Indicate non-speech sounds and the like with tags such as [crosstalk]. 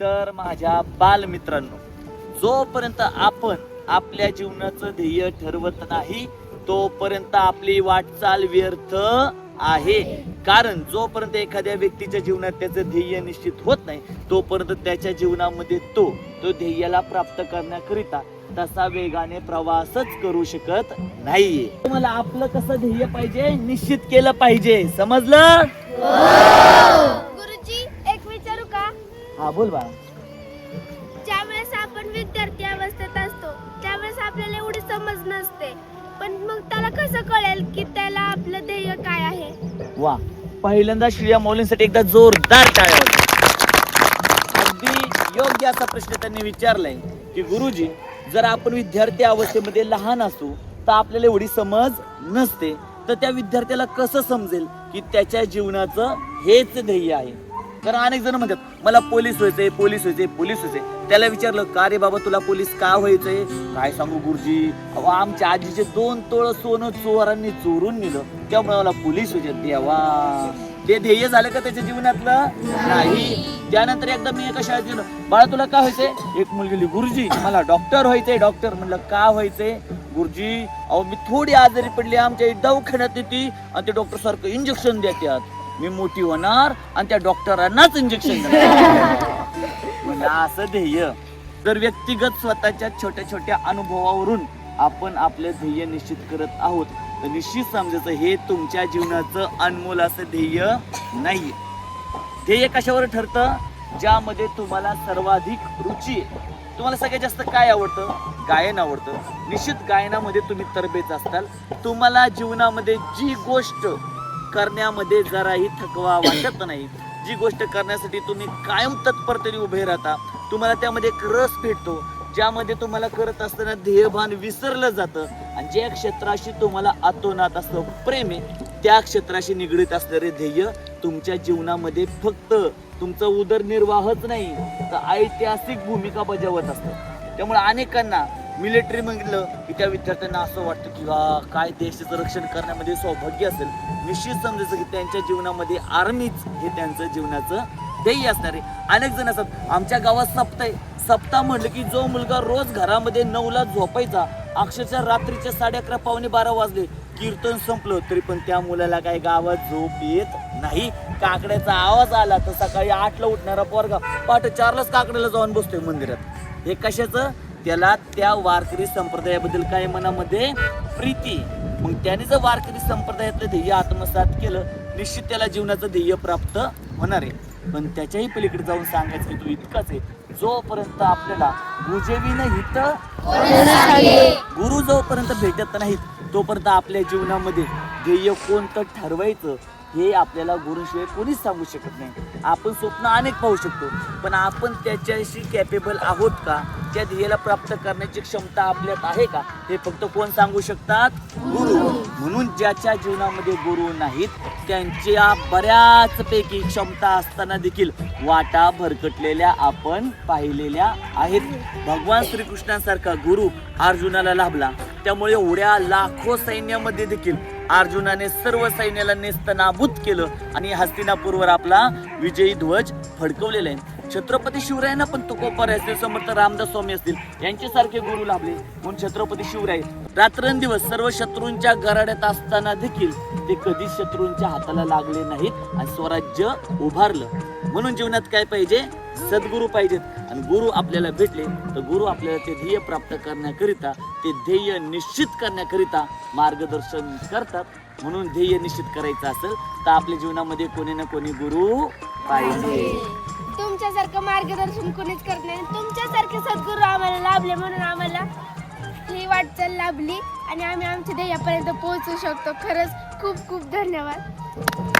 तर माझ्या बालमित्रांनो जोपर्यंत आपण आपल्या जीवनाचं ध्येय ठरवत नाही तोपर्यंत आपली वाटचाल व्यर्थ आहे. कारण जोपर्यंत एखाद्या व्यक्तीच्या जीवनात त्याचं ध्येय निश्चित होत नाही तोपर्यंत त्याच्या जीवनामध्ये तो तो ध्येयाला प्राप्त करण्याकरिता तसा वेगाने प्रवासच करू शकत नाहीये. तुम्हाला आपलं कसं ध्येय पाहिजे निश्चित केलं पाहिजे. समजलं? हो गुरुजी एक विचारू का हा बोल बा ज्यावेळेस आपण विद्यार्थी अवस्थेत असतो त्यावेळेस आपल्याला एवढी समज नसते. पण मग त्याला कसं कळेल की त्याला आपलं ध्येय काय आहे? वा पहिल्यांदा श्रिया मौलींसाठी एकदा जोरदार टाळ्या वाजवा. अगदी योग्य असा प्रश्न त्यांनी विचारलाय की गुरुजी जर आपण विद्यार्थी अवस्थेमध्ये लहान असू तर आपल्याला एवढी समज नसते. तर त्या विद्यार्थ्याला कसं समजेल की त्याच्या जीवनाचं हेच ध्येय आहे? कारण अनेक जण म्हणतात मला पोलीस व्हायचंय पोलीस व्हायचंय पोलीस व्हायचंय. त्याला विचारलं का रे बाबा तुला पोलीस का व्हायचंय? काय सांगू गुरुजी? अहो आमच्या आजीचे दोन तोळ सोनं चोरांनी चोरून नेलं. त्यामुळे मला पोलीस व्हायचे देवा. ते ध्येय झालं का त्याच्या जीवनातलं? नाही. त्यानंतर एकदा मी एका शाळेत गेलो. बाळा तुला काय व्हायचंय? एक मुलगी गेली गुरुजी मला डॉक्टर व्हायचंय डॉक्टर. म्हणलं का व्हायचंय? गुरुजी अहो मी थोडी आजारी पडली आमच्या दवाखान्यात येते आणि ते डॉक्टर सारखं इंजेक्शन देतात. मी मोठी होणार आणि त्या डॉक्टरांनाच इंजेक्शन [laughs] म्हणजे असं ध्येय. तर व्यक्तिगत स्वतःच्या छोट्या छोट्या अनुभवावरून आपण आपले ध्येय निश्चित करत आहोत तर निश्चित समजायचं हे तुमच्या जीवनाचं अनमोल असं ध्येय नाहीये. ध्येय कशावर ठरतं? ज्यामध्ये तुम्हाला सर्वाधिक रुची आहे. तुम्हाला सगळ्यात जास्त काय आवडतं? गायन आवडतं. निश्चित गायनामध्ये तुम्ही तरबेज असताल. तुम्हाला जीवनामध्ये जी गोष्ट करण्यामध्ये जराही थकवा वाटत नाही. जी गोष्ट करण्यासाठी तुम्ही कायम तत्परतेने उभे राहता तुम्हाला त्यामध्ये एक रस भेटतो ज्यामध्ये तुम्हाला करत असताना ध्येयभान विसरलं जातं आणि ज्या क्षेत्राशी तुम्हाला आतोनात असतं प्रेम आहे त्या क्षेत्राशी निगडीत असणारे ध्येय तुमच्या जीवनामध्ये फक्त तुमचा उदरनिर्वाहच नाही तर ऐतिहासिक भूमिका बजावत असतं. त्यामुळे अनेकांना मिलिटरी म्हटलं की त्या विद्यार्थ्यांना असं वाटतं की वा काय देशाचं रक्षण करण्यामध्ये सौभाग्य असेल. निश्चित समजायचं की त्यांच्या जीवनामध्ये आर्मीच हे त्यांचं जीवनाचं ध्येय असणार आहे. अनेक जण असतात आमच्या गावात सप्ताह सप्ताह म्हटलं की जो मुलगा रोज घरामध्ये नऊला झोपायचा अक्षरशः रात्रीच्या साडे अकरा पावणे बारा वाजले कीर्तन संपलं तरी पण त्या मुलाला काय गावात झोप येत नाही? काकड्याचा आवाज आला तर सकाळी आठला उठणारा पोरगा पहाटे चारलाच काकड्याला जाऊन बसतोय मंदिरात. हे कशाचं? त्याला त्या वारकरी संप्रदायाबद्दल काय मनामध्ये प्रीती? मग त्याने जर वारकरी संप्रदायातलं ध्येय आत्मसात केलं निश्चित त्याला जीवनाचं ध्येय प्राप्त होणार आहे. पण त्याच्याही पलीकडे जाऊन सांगायचं की तू इतकाच आहे. जोपर्यंत आपल्याला गुरुजेवीन हित गुरु जोपर्यंत भेटत नाहीत तोपर्यंत आपल्या जीवनामध्ये ध्येय कोणतं ठरवायचं? हे आपल्याला गुरुशिवाय कोणीच सांगू शकत नाही. आपण स्वप्न अनेक पाहू शकतो पण आपण त्याच्याशी कॅपेबल आहोत का? त्या ध्येयाला प्राप्त करण्याची क्षमता आपल्यात आहे का? हे फक्त कोण सांगू शकतात? गुरु. म्हणून ज्याच्या जीवनामध्ये गुरु नाहीत त्यांच्या बऱ्याच पैकी क्षमता असताना देखील वाटा भरकटलेल्या आपण पाहिलेल्या आहेत. भगवान श्रीकृष्णांसारखा गुरु अर्जुनाला लाभला. त्यामुळे एवढ्या लाखो सैन्यामध्ये देखील अर्जुनाने सर्व सैन्याला नेस्तनाभूत केलं आणि हस्तिनापूरवर आपला विजयी ध्वज फडकवलेला आहे. छत्रपती शिवरायांना पण तुकोपर असतील समर्थ रामदास स्वामी असतील. यांच्यासारखे गुरु लाभले. म्हणून छत्रपती शिवराय रात्रंदिवस सर्व शत्रूंच्या गराड्यात असताना देखील ते कधीच शत्रूंच्या हाताला लागले नाहीत आणि स्वराज्य उभारलं. म्हणून जीवनात काय पाहिजे? सद्गुरू पाहिजेत. आणि गुरु आपल्याला भेटले तर गुरु आपल्याला ते ध्येय प्राप्त करण्याकरिता ते ध्येय निश्चित करण्याकरिता मार्गदर्शन करतात. म्हणून ध्येय निश्चित करायचं असेल तर आपल्या जीवनामध्ये कोणी ना कोणी गुरु पाहिजे. तुमच्यासारखं मार्गदर्शन कोणीच करत नाही. तुमच्यासारखे सद्गुरू आम्हाला लाभले म्हणून आम्हाला ही वाटचाल लाभली. आणि आम्ही आमच्या ध्येयापर्यंत पोहोचू शकतो. खरंच खूप खूप धन्यवाद.